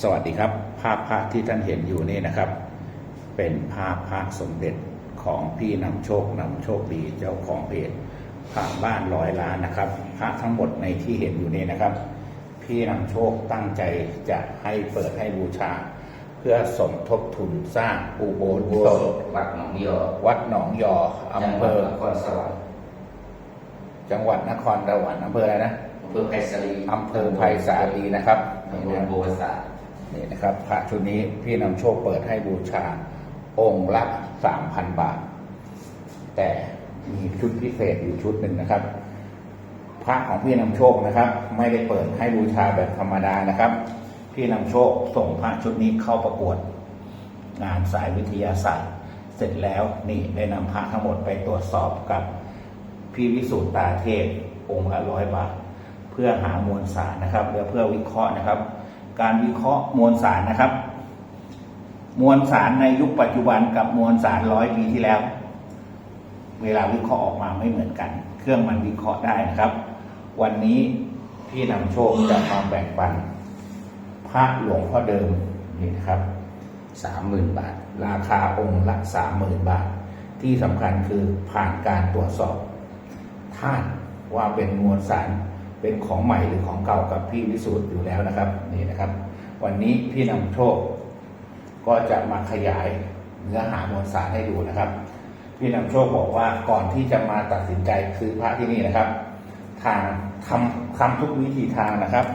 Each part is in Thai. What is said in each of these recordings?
สวัสดีครับ ภาพพระที่ท่านเห็นอยู่นี่นะครับ เป็นภาพพระสมเด็จของพี่นำโชคนำโชคดีเจ้าของเพจพระบ้านร้อยล้านนะครับ พระทั้งหมดในที่เห็นอยู่นี่นะครับ พี่นำโชคตั้งใจจะให้เปิดให้บูชา เพื่อสมทบทุนสร้างอุโบสโบถสถ์วัดหนองยอ วัดหนองยออำเภอจังหวัดนครสวรรค์จังหวัดนครสวรรค์อำเภออะไรนะอำเภอไผ่สาลีอำเภอไผ่สาลีนะครับตำบลโบสถ์ นี่นะครับพระชุดนี้พี่นำโชคเปิดให้บูชาองค์ละสามพันบาท แต่มีชุดพิเศษอยู่ชุดหนึ่งนะครับ พระของพี่นำโชคนะครับ ไม่ได้เปิดให้บูชาแบบธรรมดานะครับ พี่นำโชคส่งพระชุดนี้เข้าประกวด งานสายวิทยาศาสตร์ เสร็จแล้วนี่ได้นำพระทั้งหมดไปตรวจสอบกับพี่วิสูตรตาเทพองค์ละร้อยบาท เพื่อหามวลสารนะครับและเพื่อวิเคราะห์นะครับ การวิเคราะห์มวลสารนะครับ มวลสารในยุคปัจจุบันกับมวลสารร้อยปีที่แล้ว เวลาวิเคราะห์ออกมาไม่เหมือนกัน เครื่องมันวิเคราะห์ได้นะครับ วันนี้พี่นำโชคจะมาแบ่งปัน พระหลวงพ่อเดิมนี่นะครับสามหมื่นบาท ราคาองค์ละสามหมื่นบาท ที่สำคัญคือผ่านการตรวจสอบธาตุว่าเป็นมวลสาร เป็นของใหม่หรือของเก่ากับพี่วิสูตรอยู่แล้วนะครับนี่นะครับ วันนี้พี่นำโชค ก็จะมาขยายเนื้อหามวลสารให้ดูนะครับ พี่นำโชคบอกว่าก่อนที่จะมาตัดสินใจซื้อพระที่นี่นะครับ ทางทำทำทุกวิธีทางนะครับ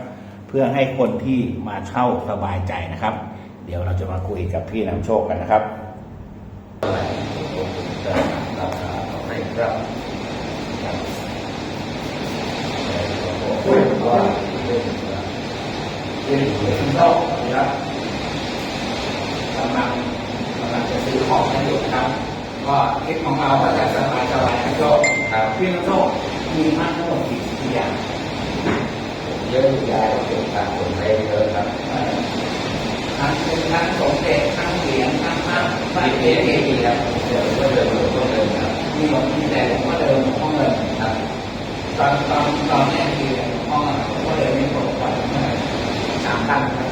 เพื่อให้คนที่มาเช่าสบายใจนะครับ เดี๋ยวเราจะมาคุยกับพี่นำโชคกันนะครับ เท่าไหร่ผมจะราคาเอาให้ครับครับแต่ ว่าเรื่องว่าคือคุณโชคนะครับกำลังกำลังจะซื้อของกันอยู่นะครับก็คลิปของเราก็จะสบายสบายนะโชคครับพี่นำโชคมีมากทั้งหมดกี่กี่อย่างเยอะแยะเกี่ยวกับคนได้เยอะครับทั้งเป็นทั้งสมเด็จทั้งเหรียญทั้งพระพระที่เกเอจิที่ครับเดี๋ยวก็เดินหลวงพ่อเดินครับมีหมดมีแต่หลวงพ่อเดิมหลวงพ่อเงินครับ ตอนตอนตอนเนี้ยคือหลวงพ่อหลวงพ่อเดิมมีคนกว่าเมื่อไหร่สามพันครับ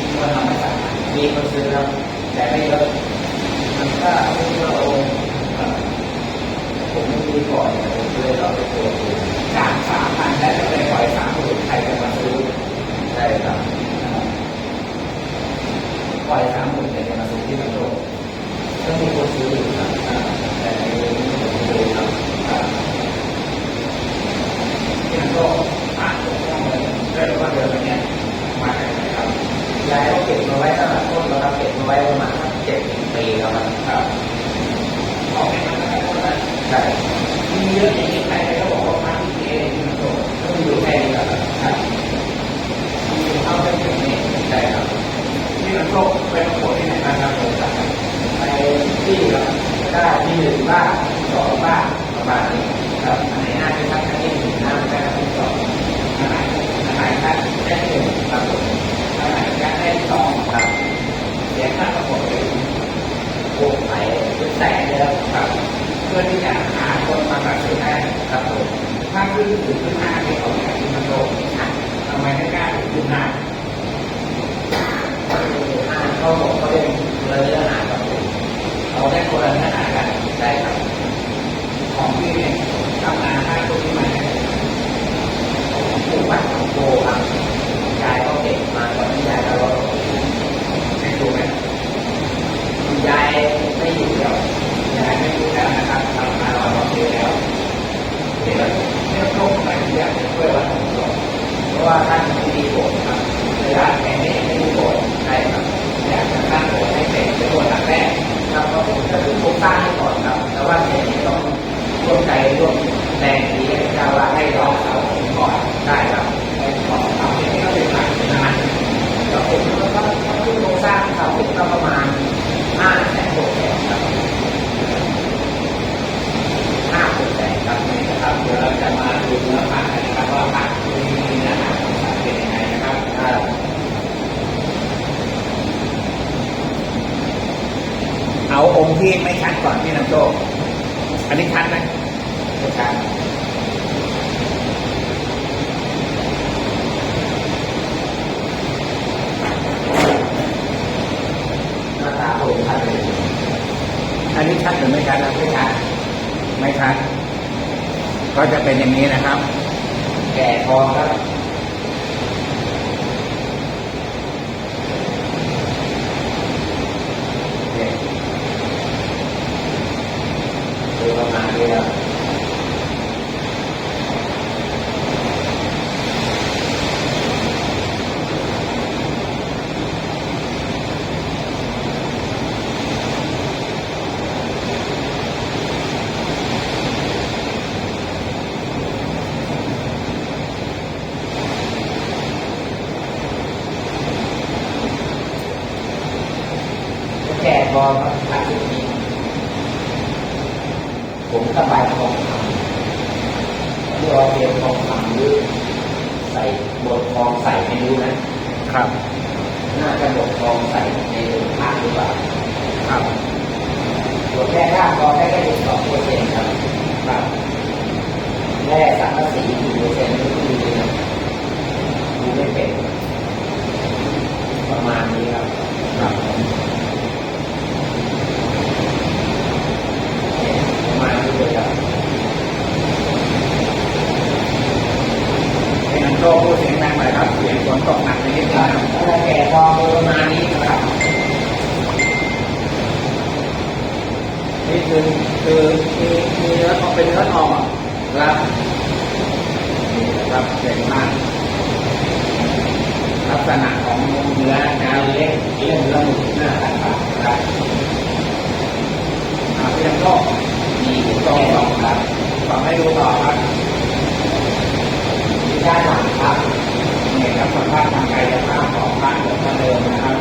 มีคนทำไม่สามพันมีคนซื้อครับแต่ไม่เยอะมันก็ไม่เยอะอ โดดไปประกวดที่ไหนบ้างครับผมครับไปที่ครับได้ที่หนึ่งบ้างสองบ้างประมาณนี้ครับอันไหนน่าจะทักกันที่หนึ่งน่าจะทักที่สองอันไหนอันไหนครับได้หนึ่งครับผมอันไหนก็ได้สองครับเสียค่าประกวดไปพวกไหนเป็นแสนเลยครับครับเพื่อที่จะหาคนมาตัดสินได้ครับผมถ้าขึ้นถึงขึ้นหน้าที่เขาอยากที่มันโตทำไมไม่กล้าถึงขึ้นหน้า อ่าเขาบอกเขาเรียนเนื้อหาครับเราได้คนละเนื้อหากันใช่ครับของพี่เนี่ยทำงานห้าตัวนี้มาเนี่ย ผู้ปัดของโกครับยายเขาเก็บมาตอนที่ยายเรา ให้ดูไหม ยายไม่อยู่แล้ว ยายไม่รู้แล้วนะครับทำมาเราบอกเยแล้วเดี๋ยวเนี่ยโลกใหม่อยากจะช่วยวัดของเรา เพราะว่าท่านไม่มีโบสถ์ครับ เวลาแห่งนี้ไม่มีโบสถ์ ใช่ครับ อยากจะสร้างโบสถ์ให้เสร็จเป็นโบสถ์หลังแรก ครับก็ผมจะเป็นโครงสร้างให้ก่อนครับ แต่ว่าเดี๋ยวนี้ต้องร่วมใจร่วมแรงดีให้เจ้าว่าให้ ให้ ร ร อ อ เขา เสาก่อน ได้ครับ ให้ขอทำอย่างนี้ก็เป็นหลักเป็นนาน แล้วผมก็ต้องโครงสร้างเขาผมก็ประมาณห้าแสนหกแสนครับห้าหกแสนครับ นะครับเดี๋ยวเราจะมาดูเนื้อผ้ากันนะครับว่าผ้าตัวนี้มีเนื้อหาของสารเป็นยังไงนะครับ อ่า เอาองค์ที่ไม่ชัดก่อนพี่นำโชค อันนี้ชัดไหม ไม่ชัด ไม่ชัดนะไม่ชัดไม่ชัดก็จะเป็น อย่างนี้นะครับ แก่ทองครับเนี่ยดูประมาณนี้ครับ แก่ทองครับอาชีพนี้ผมสบายทองคำที่เราเตรียมทองคำหรือใส่บททองใส่ไม่รู้นะครับน่าจะบททองใส่ในโรงผ้าหรือเปล่าครับตัวแค่ร่างทองได้แค่สองเปอร์เซ็นต์ครับครับแร่สังกะสีกี่เปอร์เซ็นต์ไม่รู้เลยนะดูไม่เป็นประมาณนี้ครับครับเนี่ยประมาณนี้เลยครับ เป็นอันโตพูดเสียงดังหน่อยครับ เสียงฝนตกหนักในนิดนึงนะครับถ้าแก่ทอประมาณนี้นะครับ นี่คือคือมีมีเนื้อทองเป็นเนื้อทองครับนี่ครับเก่งมากลักษณะของเนื้อแนวเล็กเล่นละมุนหน้าต่างๆครับอาเพียงโตมีตรงสองครับต่อให้ดูต่อครับ ด้านหลังครับนี่ครับสภาพทางกายภาพของพระหลวงพ่อเดิมนะครับ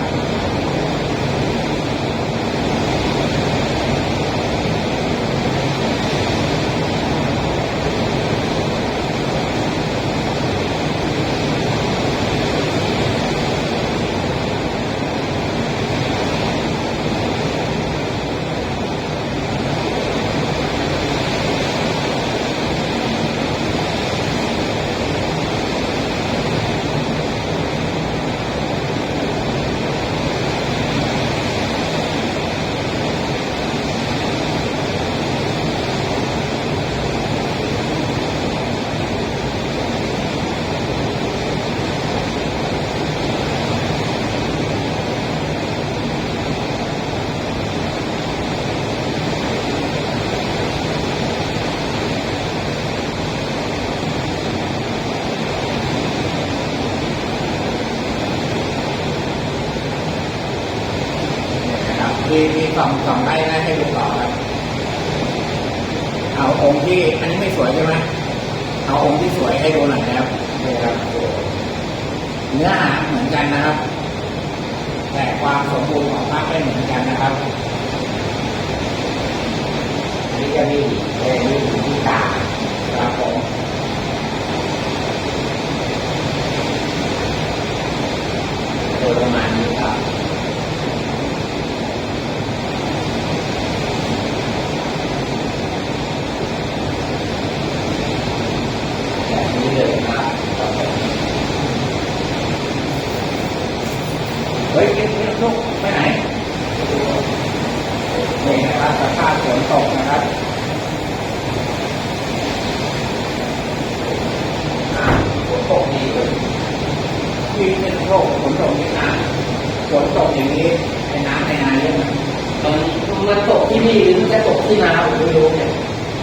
มีมีส องสองได้นะให้ดูต่อครับเอาองค์ที่อันนี้ไม่สวยใช่ไหมเอาองค์ที่สวยให้ดูหน่อยนะครับนี่ครับเนื้อหาเหมือนกันนะครับ แต่ความสมบูรณ์ของพระไม่เหมือนกันนะครับอันนี้จะมีเอ่อมีที่ตาครับผมโดยประมาณนี้ครับแบบนี้เลยครับครับผม เฮ้ยนี่นี่ลูกไปไหนนี่นะครับสภาพฝนตกนะครับ อ่าฝนตกดีเลย ที่เป็นโรคฝนตกนี่นาฝนตกอย่างนี้ไอ้น้ำในนาเยอะไหม มันมันตกที่นี่หรือมันจะตกที่นาผมไม่รู้เนี่ย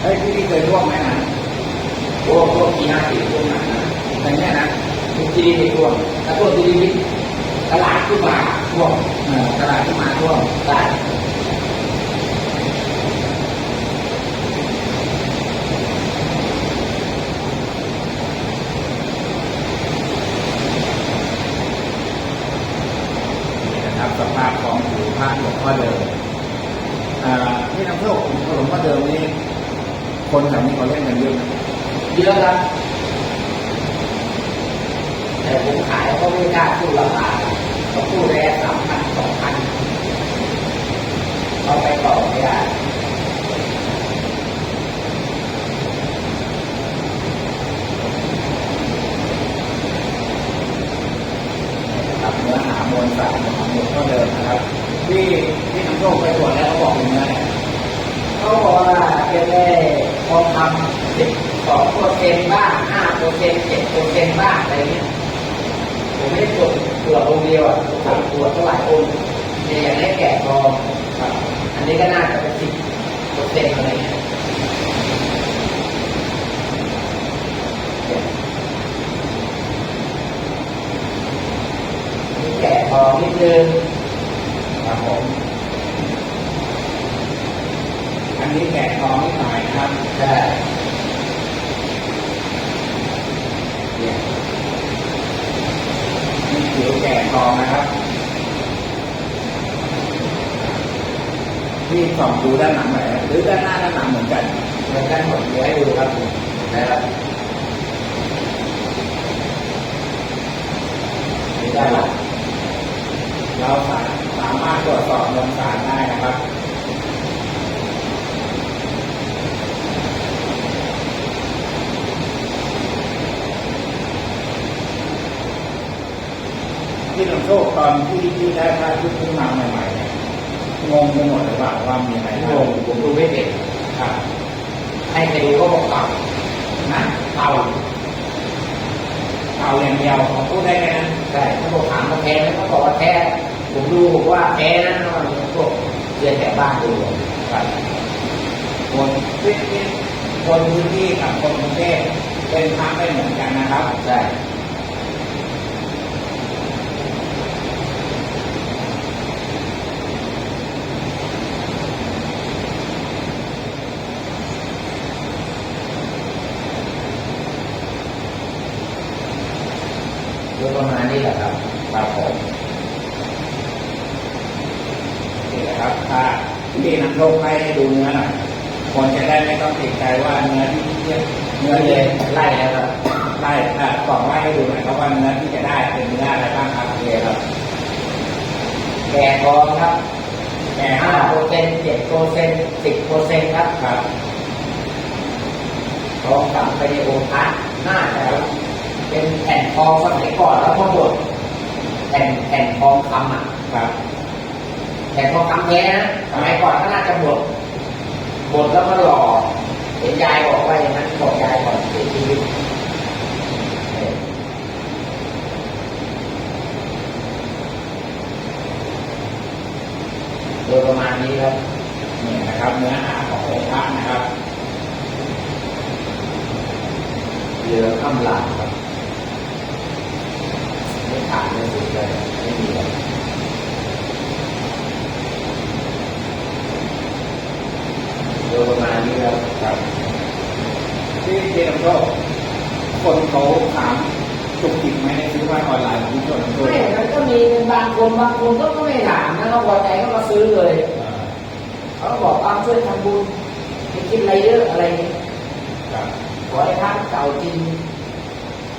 เฮ้ยที่นี่เคยท่วมไหมนะ โอ้พวกที่นาติดพวกนั้นนะ แต่เนี่ยนะ ทุกที่นี่ไม่ท่วมถ้าท่วมที่นี่ตลาดขึ้นมาท่วมเออตลาดที่มาท่วมได้นี่นะครับสภาพของผิวพระหลวงพ่อเดิมอ่าที่น้ำโชคหลวงพ่อเดิมนี่คนแถวนี้เขาเล่นกันเยอะไหมเยอะครับ แต่ ผมขายเขาไม่กล้าพูดราคาเขาพูดแค่สามพันสองพันเขาไปต่อไม่ได้ ครับเนื้อหามวลสารของหลวงพ่อเดิมนะครับ ที่ที่น้ำโชคไปตรวจแล้วเขาบอกเป็นเนื้อเนี่ย เเขาบอกว่าเป็นได้ทองคำสิบสองเปอร์เซ็นต์บ้างห้าเปอร์เซ็นต์เจ็ดเปอร์เซ็นต์บ้างอะไรเงี้ยผมไม่ได้ตรวจตรวจองค์เดียวอะผมตรวจเท่าไหร่องค์เนี่ยอย่างนี้แกะทองครับอันนี้ก็น่าจะเป็นสิบเปอร์เซ็นต์อะไรเงี้ยนี่แกะทองนิดนึง ครับผมอันนี้แกะทองนิดหน่อยนะครับใช่เนี่ยนี่ผิวแกะทองนะครับที่ส่องดูด้านหลังหน่อยนะหรือด้านหน้าด้านหลังเหมือนกันเหมือนกันหมดเดี๋ยวให้ดูครับนะครับนี่ได้ละเราสาสามารถตรวจสอบมวลสารได้นะครับที่หลวงโชคตอนที่ที่ได้พระชุดขึ้นมาใหม่ๆเนี่ยงงไปหมดเลยว่าว่ามีอะไรงบ้างงผมดูไม่เป็นครับให้ไปดูก็บอกเก่านะเก่าเอาอย่างเดียวเขาพูดได้แค่นั้นแต่ถ้าบอกถามว่าแท้ไหมเขาบอกว่าแท้ ผมดูบอกว่าแท้นะนอนพวกเรียนแต่บ้านดูครับคนที่ที่คนพื้นที่กับคนกรุงเทพเป็นพระไม่เหมือนกันนะครับใช่โดยประมาณนี้แหละครับครับผมนี่แหละครับถ้า ที่นำโชคให้ดูเนื้อหน่อยคนจะได้ไม่ต้องติดใจว่าเนื้อที่เนื้อเย็เย็นนไล่แล้วครับไล่อะกล่องไล่ให้ดูหน่อยครับว่าเนื้อที่จะได้เป็นเนื้ออะไรบ้างครับโอเคครับแก่ทองครับแก่ห้าห้าเปอร์เซ็นต์เจ็ดเปอร์เซ็นต์สิบเปอร์เซ็นต์ครับครับทองกลับไปในองค์พระน่าจะเป็นแผ่นทองสมัยก่อนแล้วก็บดแผ่นแผ่นทองคำอะครับ แผ่นทองคำแท้นะสมัยก่อนก็น่าจะบดบดแล้วก็หล่อเห็นยายบอกว่าอย่างนั้นบอกยายก่อนเสียชีวิตโดยประมาณนี้ครับนี่นะครับเนื้อหาขององค์พระนะครับเรือข้ามลางครับไม่ขาดไม่สุดเลยไม่มีเลย โดยประมาณนี้ครับครับที่ที่นำโชคคนเขาถามจุกจิกไหมในซื้อว่าออนไลน์ของที่ชนโชคไม่มันก็มีบางคนบางคนก็ไม่ถามนะเขาพอใจก็มาซื้อเลยเอ่อเขาบอกเอาช่วยทำบุญไม่คิดอะไรเยอะอะไรเงี้ยครับขอให้ท่านเก่าจริง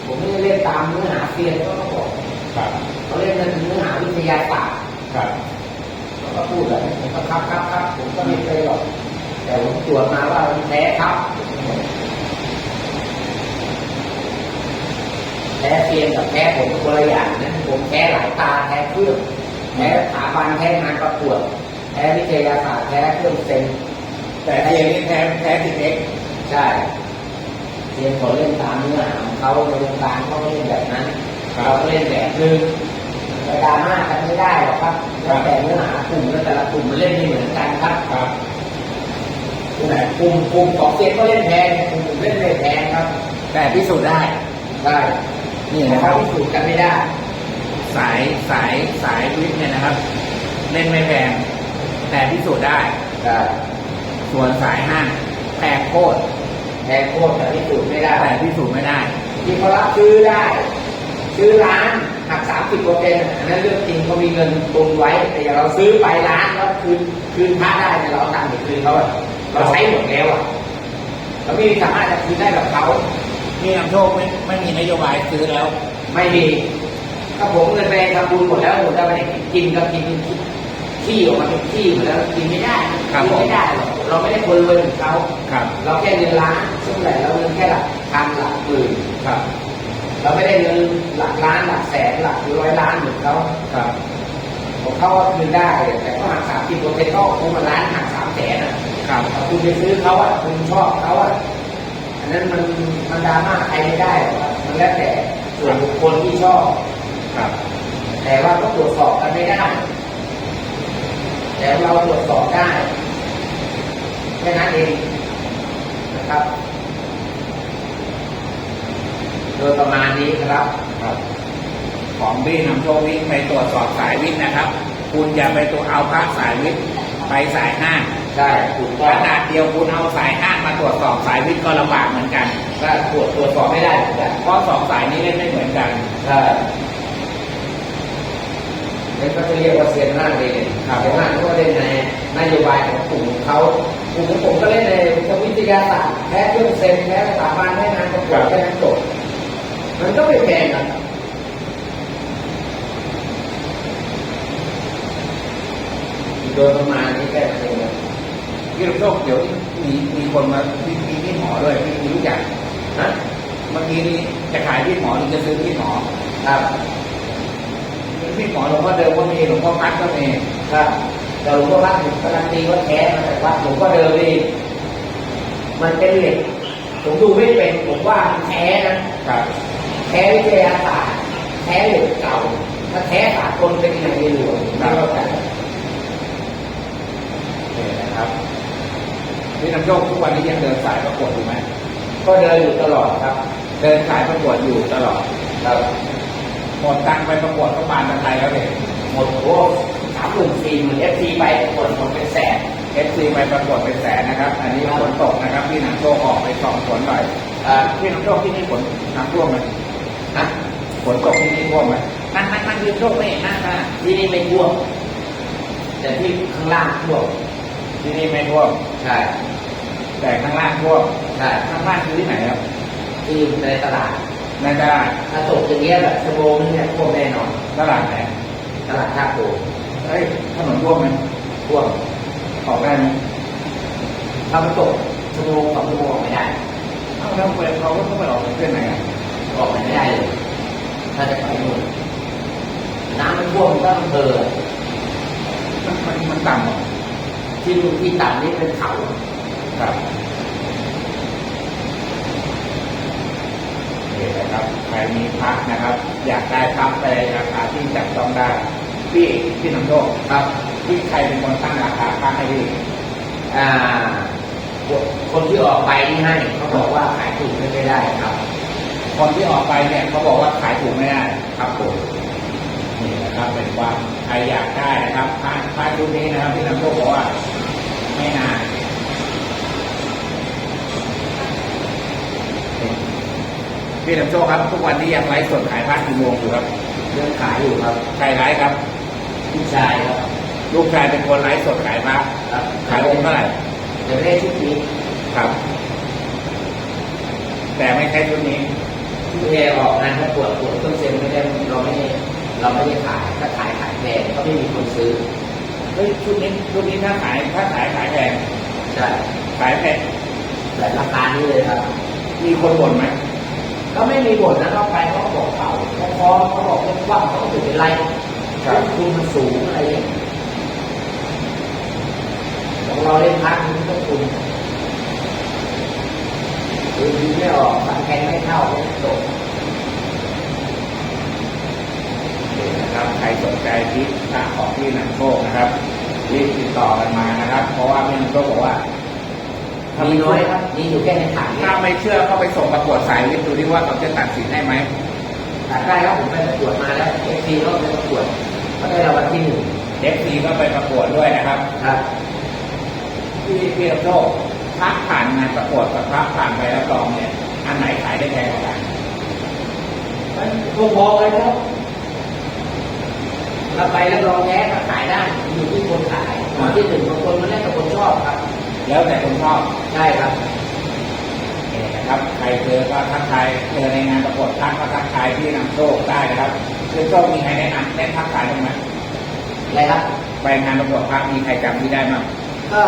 ผมไม่ได้เล่นตามเนื้อหาเฟียนก็เขาบอกครับเขาเล่นในเนื้อหาวิทยาศาสตร์ครับเขาก็พูดเลยผมก็ครับครับครับผมก็ไม่เคยหรอก แต่ผมตรวจมาว่ามันแท้ครับแท้เฟียนกับแท้ผมคนละอย่างนะผมแท้หลายตาแท้เครื่องแท้สถาบันแท้งานประกวดแท้วิทยาศาสตร์แท้เครื่องเซ็นแต่เทียนนี่แท้แท้ติเอ็กใช่เรียนเขาเล่นตามเนื้อหาของเขาในวงการเขาเล่นแบบนั้นเราเล่นแบบนึงไปดราม่ากันไม่ได้หรอกครับแต่เนื้อหากลุ่มแล้วแต่ละกลุ่มมันเล่นไม่เหมือนกันครับ แต่กลุ่มกลุ่มของเซียนก็เล่นแพงกลุ่มผมเล่นไม่แพงครับ แต่พิสูจน์ได้ได้นี่แต่นะคเขารับพิสูจน์กันไม่ได้ สายสายสายวิทย์เนี่ยนะครับ เล่นไม่แพงแต่พิสูจน์ได้ได้ส่วนสายห้างแพงโคตรแพงโคตรแต่พิสูจน์ไม่ได้แต่พิสูจน์ไม่ได้ที่เขารับซื้อได้ซื้อร้านหักสามสิบเปอร์เซ็นต์อันนั้นเรื่องจริงเขามีเงินตุนไว้ แต่อย่างเราซื้อไปร้านแล้วคืนคืนพระได้เนี่ยเราเอาตังค์ไปคืนเขาอะ เราใช้หมดแล้วอะเราไม่สามารถจะคืนได้กับเขานี่นำโชคไม่ไม่มีนโยบายซื้อแล้ว ไม่มีถ้าผมเงินไปทำบุญหมดแล้วผมจะไปกินก็กินขี้ออกมาเป็นขี้หมดแล้วกินไม่ได้กินไม่ได้หรอกเราไม่ได้คนรวยเหมือนเขาครับเราแค่เงินล้านซึ่งแต่เราเงินแค่หลักพันหลักหมื่นครับเราไม่ได้เงินหลักล้านหลักแสนหลักร้อยล้านเหมือนเขาครับของเขาก็คืนได้แต่ก็หักสามสิบเปอร์เซ็นต์ก็คงมาล้านหักสามแสนอะ คครับถ้าคุณไปซื้อเขาอะคุณชอบเขาอะอันนั้นมันมันดราม่าใครไม่ได้หรอกครับมันแล้วแต่ส่วนบุคคลที่ชอบ ครับ แต่ว่าก็ตรวจสอบกันไม่ได้ แต่เราตรวจสอบได้แค่นั้นเองนะครับ โดยประมาณนี้ครับ ครับ ของพี่นำโชควิ่งไปตรวจสอบสายวิ่งนะครับ คุณอย่าไปตัวเอาพระสายวิ่งไปสายห้าง ใช่ถูกขต้องนาดเดียวคุณเอาสายห้างมาตรวจสอบสายวิ่งก็ลำบากเหมือนกันก็ตรวจตรวจสอบไม่ได้เหมือนกันเพราะสองสายนี้เล่นไม่เหมือนกันใช่นั่นก็จะเรียกว่าเซียนหน้าเองครับเซียนหน้าก็เล่นในนโยบายของกลุ่มของเขากลุ่มของผมก็เล่นในวิทยาศาสตร์แพ้เครื่องเซนแพ้สถาบันแพ้งานประกวดแค่นั้นจบมันก็ไม่แพงนะโดยประมาณนี้แค่ พี่นำโชคเดี๋ยวมีมีคนมามีมีพี่หมอด้วยพี่มีรู้จักนะเมื่อกี้นี้จะขายพี่หมอหรือจะซื้อพี่หมอครับพี่หมอหลวงพ่อเดิมก็มีหลวงพ่อพัดก็มีครับแต่หลวงพ่อวัดผมการันตีว่าแท้มาจากวัดหลวงพ่อเดิมนี่มันเป็นเหล็กผมดูไม่เป็นผมว่ามันแท้นะครับแท้วิทยาศาสตร์แท้เหล็กเก่าถ้าแท้สากลเป็นอย่างในหลวงไม่เข้าใจ โอเคนะครับ พี่นำโชคทุกวันนี้ยังเดินสายประกวดอยู่ไหมก็เดินอยู่ตลอดครับ เดินสายประกวดอยู่ตลอดครับหมดตังค์ไปประกวดก็ปานตะไทยแล้วเด็กหมดโอ้สามหมื่นสี่หมื่นเอฟซีไปคนหมดเป็นแสนเอฟซีไปประกวดเป็นแสนนะครับ อันนี้ฝนตกนะครับพี่นำโชคออกไปส่องฝนหน่อยอ่าพี่นำโชคที่นี่ฝนน้ำท่วมไหมนะฝนตกที่นี่ท่วมไหมนั่นนั่นนั่นยืนโชคไม่เห็นหน้าค่ะที่นี่ไม่ท่วมแต่ที่ข้างล่างท่วมที่นี่ไม่ท่วมใช่ แต่ข้างล่างท่วมใช่ข้างล่างคือที่ไหนครับที่ในตลาดในตลาดถ้าตกอย่างเงี้ยแบบชั่วโมงนึงเนี่ยท่วมแน่นอนตลาดไหนตลาดท่าโพเอ้ยถนนท่วมไหมท่วมออกได้ไหมถ้ามันตกชั่วโมงสองชั่วโมงออกไม่ได้เอ้าแล้วไปเขาก็ต้องไปออกเส้นไหนอะออกไม่ได้เลยถ้าจะไปนู่นน้ำมันท่วมก็อำเภอมันมันมันต่ำเหรอที่นู่นที่ต่ำนี่เป็นเขา ครับนี่นะครับใครมีพักนะครับ อยากได้พักในราคาที่จับต้องได้พี่พี่น้ำโชคครับพี่ใครเป็นคนตั้งราคาพักให้พี่อ่า คนที่ออกไปนี่ให้เขาบอกว่าขายถูกไม่ได้ครับ คนที่ออกไปเนี่ยเขาบอกว่าขายถูกไม่ได้ครับผมนี่นะครับเป็นว่าใครอยากได้นะครับผ้าผ้าชุดนี้นะครับพี่น้ำโชคบอกว่าไม่นาน พี่น้ำโชคครับ ทุกวันนี้ยังไลฟ์สดขายผ้ากี่โมงอยู่ครับเรื่องขายอยู่ครับใครไลฟ์ครับผู้ชายครับลูกชายเป็นคนไลฟ์สดขายผ้าครับขายองค์เท่าไหร่จะไม่ได้ชุดนี้ครับ แต่ไม่ใช่ชุดนี้ที่แพรออกงานประกวดประกวดต้นเซนไม่ได้เราไม่ได้เราไม่ได้ขายถ้าขายขายแพงก็ไม่มีคนซื้อเฮ้ยชุดนี้ชุดนี้ถ้าขายถ้าขายขายแพงใช่ขายแพงแต่ราคานี้เลยครับ มีคนบ่นไหม ก็ไม่มีบ่นนะเราไปเขาบอกเขาเขาพร้อมเขาบอกว่าว่างเขาถึงเป็นไรต้นทุนมันสูงอะไรอย่างเงี้ยของเราเล่นพักมันต้นทุนคือดีไม่ออกตังแกงไม่เข้าไม่จบนี่นะครับใครสนใจที่ค่าของพี่นันโชคนะครับรีบติดต่อกันมานะครับ เพราะว่าพี่นันโชคบอกว่า มีน้อยครับ มีอยู่แค่ในถังถ้าไม่เชื่อก็ไปส่งประกวดสายวิทย์ดูดิว่าเขาจะตัดสินให้ไหมถังได้ครับผมไปประกวดมาแล้วเอฟซีก็ไปประกวดเขาได้รางวัลที่หนึ่งเอฟซีก็ไปประกวดด้วยนะครับ ครับพี่พี่นันโชคพักผ่านงานประกวดกับพักผ่านไปรับรองเนี่ย อันไหนขายได้แพงกว่ากันมันพอๆเลยครับเราไปแล้วรองแท้ก็ขายได้อยู่ที่คนขายรางวัลที่หนึ่งบางคนมันแล้วแต่คนชอบครับ แล้วแต่คนชอบใช่ครับนี่นะครับใครเจอก็ทักทายเจอในงานประกวดทักก็ทักทายพี่นำโชคได้นะครับคือโชคมีใครแนะนำแนะทักทายบ้างไหมอะไรครับไปงานประกวดพักมีใครจำที่ได้บ้างก็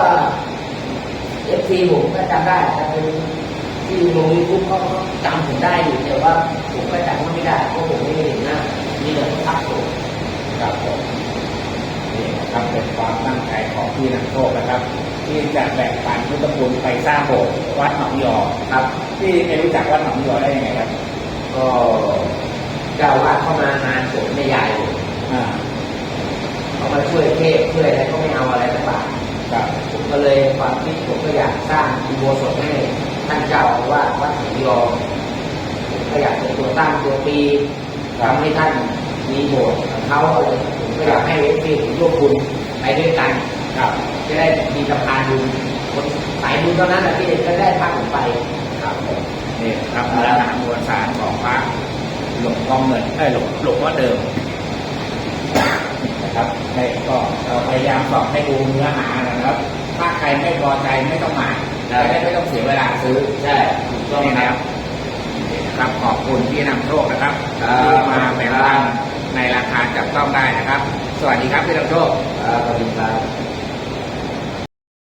เอฟซีผมก็จำได้แต่เป็นที่ลงยูทูบเขาก็จำผมได้อยู่แต่ว่าผมก็จำเขาไม่ได้เพราะผมไม่ได้เห็นหน้ามีแต่เขาทักผมครับผมนี่นะครับเป็นความตั้งใจของพี่นำโชคนะครับ ที่จะแบ่งปันพุทธคุณไปสร้างโบสถ์วัดหนองยอครับพี่ไม่รู้จักวัดหนองยอได้ยังไงครับ ก็เจ้าอาวาดเข้ามางานศพแม่ยายอ่าเขามาช่วยเทศช่วยอะไรก็ไม่เอาอะไรสักบาทครับผมก็เลยความคิดผมก็อยากสร้างอุโบสถให้ท่านเจ้าอาวาสวัดหนองยอผมก็อยากเป็นตัวตั้งตัวปีทำให้ท่านมีโบสถ์ของเขาอะไรผมก็อยากให้เวทีผมร่วมบุญไปด้วยกัน ครับจะได้มีสะพานบุญคนสายบุญเท่านั้นแหละที่จะได้พาผมไปครับผมนี่ครับเนื้อหามวลสารของพระหลวงพ่อเงินเอ้ยหลวงหลวงพ่อเดิมนะครับให้ก็เราพยายามสอบให้ดูเนื้อหานะครับ ถ้าใครไม่พอใจไม่ต้องมาจะได้ไม่ต้องเสียเวลาซื้อใช่ถูกต้องนี่คนะรับครับขอบคุณที่นำโชคนะครับครับที่มาแบ่งปันในราคาจับต้องได้นะครับ สวัสดีครับพี่นำโชคครับสวัสดีครับ